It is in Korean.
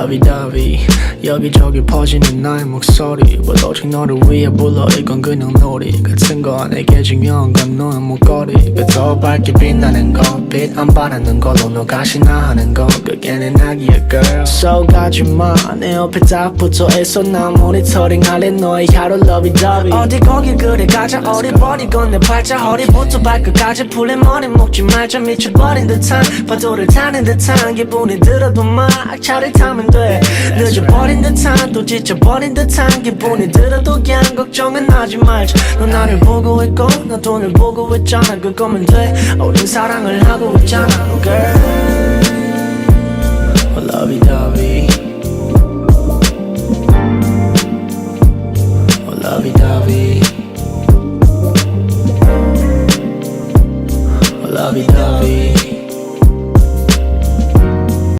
러비더비 여기저기 퍼지는 나의 목소리. 뭐 오직 너를 위해 불러? 이건 그냥 놀이. 같은 거 내게 중요한 건 너의 목걸이. 그더 밝게 빛나는 거빛안 바라는 걸로 너 가시나 하는 거 그게 내 낙이야 girl. So 가지마. 내 옆에 딱 붙어 있어. 난 모니터링 할래. 너의 하루 러비더비 어디 거길 그래? 가자. 어리버리건 내 팔자 허리부터 발끝까지 풀린 머리 묶지 말자. 미쳐버린 듯한 파도를 타는 듯한 기분이 들어도 막 차를 타면 안돼. 늦어버린 듯한 또 지쳐버린 듯한 기분이 들어도 그냥 걱정은 하지 말자. 너 나를 보고 있고 나 돈을 보고 있잖아. 그거면 돼. 우린 사랑을 하고 있잖아 oh girl oh lovey-dovey oh lovey-dovey lovey-dovey